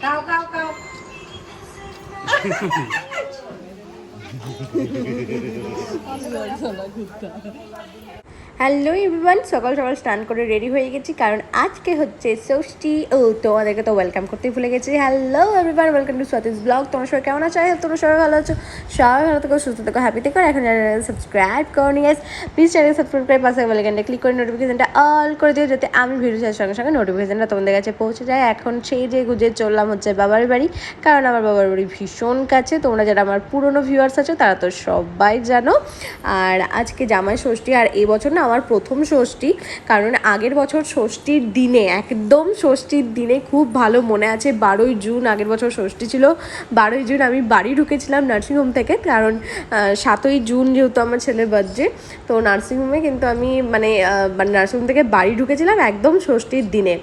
Kau, kau, kau. Olha, olha, olha, hello everyone, সকাল সকাল স্নান করে রেডি হয়ে গেছি, কারণ আজকে হচ্ছে ষষ্ঠী। ও তোমাদেরকে তো ওয়েলকাম করতেই ভুলে গেছি। Hello everyone welcome to Swati's blog তোমার সবাই কেমন আছো? তোমরা সবাই ভালো আছো। সবাই ভালো থেকো, সুস্থ থেকো হ্যাপি থেকো। এখন চ্যানেল সাবস্ক্রাইব করো নিয়ে প্লিজ চ্যানেল সাবস্ক্রাইব করে পাশে বেলাইকানটা ক্লিক করে নোটিফিকেশনটা অল করে দিও, যাতে আমি ভিডিও ছাড়ার সঙ্গে সঙ্গে নোটিফিকেশনটা তোমাদের কাছে পৌঁছে যায়। এখন সেই যে গুজে চললাম হচ্ছে বাবার বাড়ি, কারণ আমার বাবার বাড়ি ভীষণ কাছে। তোমরা যারা আমার পুরনো ভিউয়ার্স আছো, তারা তো সবাই জানো। আর আজকে জামাই ষষ্ঠী, আর এই বছর না আমার প্রথম ষষ্ঠী, কারণ আগের বছর ষষ্ঠীর দিনে, একদম ষষ্ঠীর দিনে খুব ভালো মনে আছে, বারোই জুন আগের বছর ষষ্ঠী ছিল। বারোই জুন আমি বাড়ি ঢুকেছিলাম নার্সিংহোম থেকে, কারণ সাতই জুন যেহেতু আমার ছেলের বার্থডে তো নার্সিংহোমে কিন্তু আমি মানে নার্সিংহোম থেকে বাড়ি ঢুকেছিলাম একদম ষষ্ঠীর দিনে।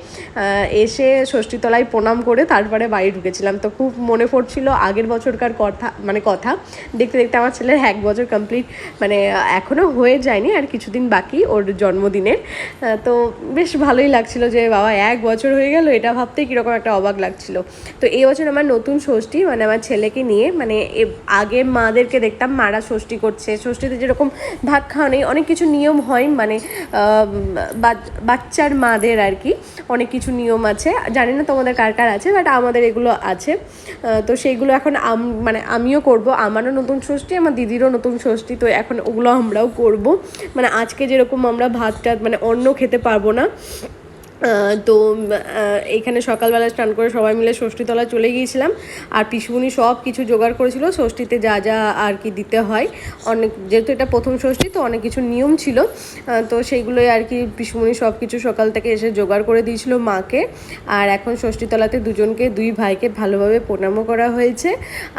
এসে ষষ্ঠীতলায় প্রণাম করে তারপরে বাড়ি ঢুকেছিলাম। তো খুব মনে পড়ছিল আগের বছরকার কথা মানে কথা। দেখতে দেখতে আমার ছেলের এক বছর কমপ্লিট মানে এখনও হয়ে যায়নি, আর কিছুদিন বাকি ওর জন্মদিনের। তো বেশ ভালোই লাগছিল যে বাবা, এক বছর হয়ে গেল, এটা ভাবতে কীরকম একটা অবাক লাগছিল। তো এই বছর আমার নতুন ষষ্ঠী মানে আমার ছেলেকে নিয়ে মানে আগে মাদেরকে দেখতাম, মারা ষষ্ঠী করছে। ষষ্ঠীতে যেরকম ভাত খাওয়া নেই, অনেক কিছু নিয়ম হয় মানে বাচ্চার মাদের আর কি, অনেক কিছু নিয়ম আছে। জানি না তোমাদের কার কার আছে বাট আমাদের এগুলো আছে। তো সেইগুলো এখন মানে আমিও করব। আমারও নতুন ষষ্ঠী, আমার দিদিরও নতুন ষষ্ঠী, তো এখন ওগুলো আমরাও করব। মানে আজকে যেরকম আমরা ভাত টাত মানে অন্ন খেতে পারব না। তো এখানে সকালবেলা স্নান করে সবাই মিলে ষষ্ঠীতলা চলে গিয়েছিলাম। আর পিসুমণি সব কিছু জোগাড় করেছিল, ষষ্ঠীতে যা যা আর কি দিতে হয়। অনেক, যেহেতু এটা প্রথম ষষ্ঠী, তো অনেক কিছু নিয়ম ছিল। তো সেইগুলোই আর কি পিসুমণি সব কিছু সকাল থেকে এসে জোগাড় করে দিয়েছিল মাকে। আর এখন ষষ্ঠীতলাতে দুজনকে, দুই ভাইকে ভালোভাবে প্রণামও করা হয়েছে।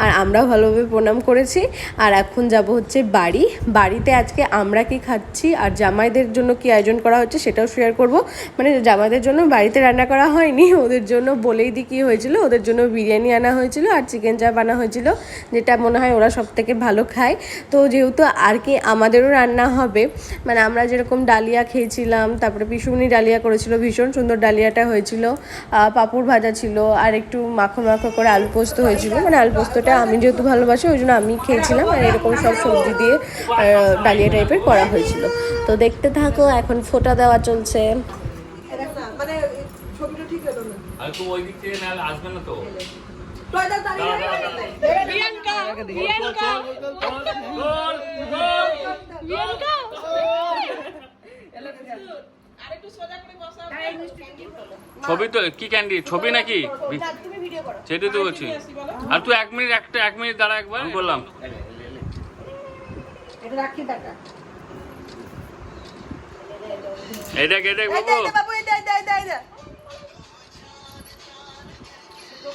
আর আমরাও ভালোভাবে প্রণাম করেছি। আর এখন যাব হচ্ছে বাড়ি। বাড়িতে আজকে আমরা কি খাচ্ছি আর জামাইদের জন্য কি আয়োজন করা হচ্ছে সেটাও শেয়ার করব। মানে জামাইদের জন্য বাড়িতে রান্না করা হয়নি। ওদের জন্য বলেই দিই কী হয়েছিল, ওদের জন্য বিরিয়ানি আনা হয়েছিল আর চিকেন চাপ আনা হয়েছিল, যেটা মনে হয় ওরা সব থেকে ভালো খায়। তো যেহেতু আর কি আমাদেরও রান্না হবে মানে আমরা যেরকম ডালিয়া খেয়েছিলাম, তারপরে পিসুমনি ডালিয়া করেছিল, ভীষণ সুন্দর ডালিয়াটা হয়েছিল পাঁপড় ভাজা ছিল, আর একটু মাখো মাখো করে আলু পোস্ত হয়েছিল। মানে আলু পোস্তটা আমি যেহেতু ভালোবাসি, ওই জন্য আমি খেয়েছিলাম, আর এরকম সব সবজি দিয়ে ডালিয়া টাইপের করা হয়েছিল। তো দেখতে থাকো, এখন ফোটা দেওয়া চলছে মানে ছবিটা ঠিক হলো না আর তো ওই দিক থেকে নাহলে আসবে না তো। প্রিয়াঙ্কা ছবি তো কি ক্যান্ডি ছবি নাকি? সেটাই তো বলছি। আর তুই এক মিনিট একটা এক মিনিট দাঁড়া একবার। বললাম। এটা এই বাবু।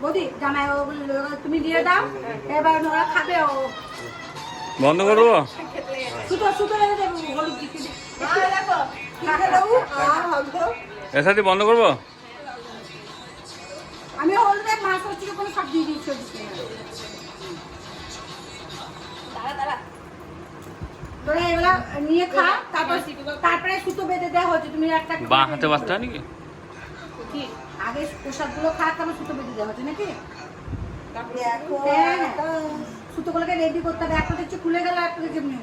বৌদি জামাই তুমি দিয়ে দাও এবার ওরা খাবে ও। বন্ধ করব? সুতো সুতো হলুদ হলুদ এর সাথে বন্ধ করব? আমি হলুদের মাছ হচ্ছে কোনো সব দিয়ে দিচ্ছি তোরা এগুলা নিয়ে খা তারপর তারপরে সুতো বেঁধে দেওয়া হচ্ছে তুমি একটা বাঁ হাতে বাঁচতে হয় নাকি? কি? আগে পোশাকগুলো খা তারপর সুতো বেঁধে দেওয়া হচ্ছে নাকি হ্যাঁ। সুতোগুলোকে রেডি করতে হবে একটা দেখছি খুলে গেল একটা দেখছি এমনি।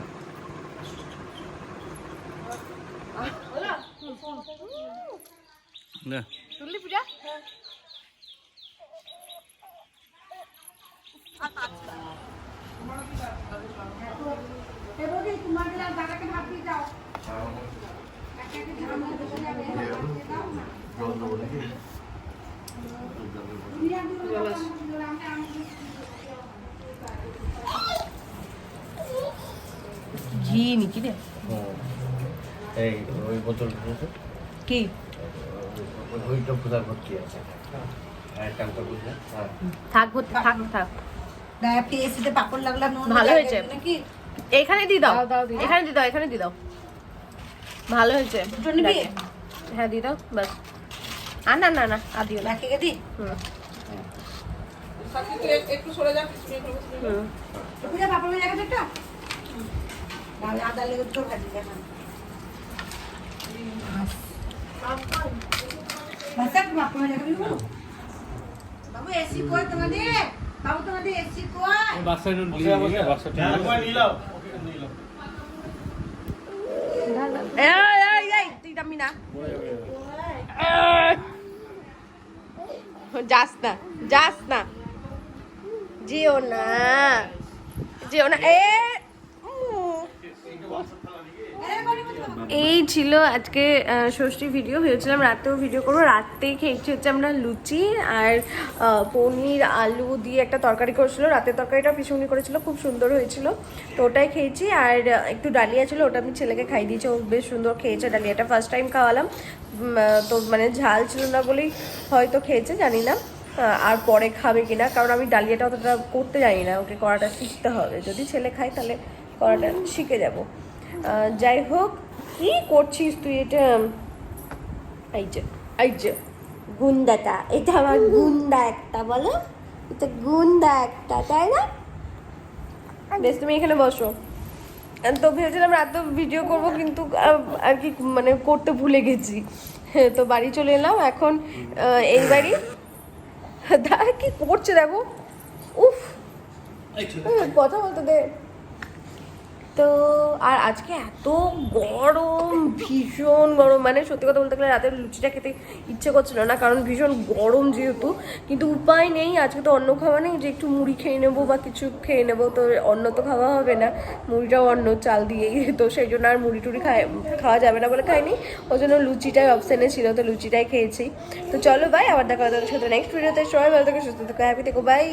তুললি পূজা তোমার দাদাকে ভাত দিয়ে যাও একটা একটা ঝামেলা বসে যাবে দাও না জল দেবো নাকি বিরিয়ানি দিও না, আমি আমি ঘি রে এই ওই বোতল কি? ওইটা কোথায় ভর্তি আছে? হ্যাঁ হ্যাঁ। থাক ভর্তি থাক থাক। গায়ে পেয়েছিতে পাপড় লাগলাম ভালো হয়েছে। নাকি? এখানে দিয়ে দাও। এখানে দিয়ে দাও এখানে দিয়ে দাও। ভালো হয়েছে। হ্যাঁ দিয়ে দাও বাস। আর না না না আর দিও না। তুই এক- একটু সরে। হুম। একটা? আদা লেগে তো ভাজি দেখান হয়ে বাবু এসি কই তোমাদের? বাবু তোমাদের এসি কই? বাচ্চাটা বাচ্চাটা এই এই এই তুই দামি না যাস না যাস না। যেও না। যেও না। এ উম। এই ছিল আজকে ষষ্ঠী ভিডিও ভেবেছিলাম রাতেও ভিডিও করব। রাতে খেয়েছি হচ্ছে আমরা লুচি আর পনির, আলু দিয়ে একটা তরকারি করেছিল। রাতের তরকারিটা পিছুনি করেছিল। খুব সুন্দর হয়েছিল। তো ওটাই খেয়েছি। আর একটু ডালিয়া ছিল, ওটা আমি ছেলেকে খাই দিয়েছি। ও বেশ সুন্দর খেয়েছে ডালিয়াটা। ফার্স্ট টাইম খাওয়ালাম। তো মানে ঝাল ছিল না বলেই হয়তো খেয়েছে, জানি না। আর পরে খাবে কিনা, কারণ আমি ডালিয়াটা অতটা করতে জানি না। ওকে করাটা শিখতে হবে। যদি ছেলে খায় তাহলে করাটা শিখে যাব। যাই হোক কি করছিস তুই? এটা এই যে এই যে গুন্দাটা এটা আমার গুন্ডা একটা বলো? এটা গুন্ডা একটা তাই না? বেশ তুমি এখানে বসো। তো ভেবেছিলাম রাতে ভিডিও করব কিন্তু আর কি মানে করতে ভুলে গেছি। হ্যাঁ, তো বাড়ি চলে এলাম এখন এই বাড়ি। দা কি করছে দেখো? উফ। কথা বলতে দে। তো, আর আজকে এত গরম, ভীষণ গরম। মানে সত্যি কথা বলতে গেলে রাতের লুচিটা খেতে ইচ্ছে করছিল না, কারণ ভীষণ গরম যেহেতু। কিন্তু উপায় নেই, আজকে তো অন্য খাওয়া নেই, যে একটু মুড়ি খেয়ে নেব বা কিছু খেয়ে নেব, তো অন্য তো খাওয়া হবে না। মুড়িটাও অন্য চাল দিয়েই, তো সেই জন্য আর মুড়ি টুড়ি খাই খাওয়া যাবে না বলে খাইনি। ওই জন্য লুচিটাই অপশানে ছিল, তো লুচিটাই খেয়েছি। তো চলো বাই আবার দেখা হবে সাথে নেক্সট ভিডিওতে সবাই ভালো থেকো, সুস্থ থেকো হ্যাপি থেকো বাই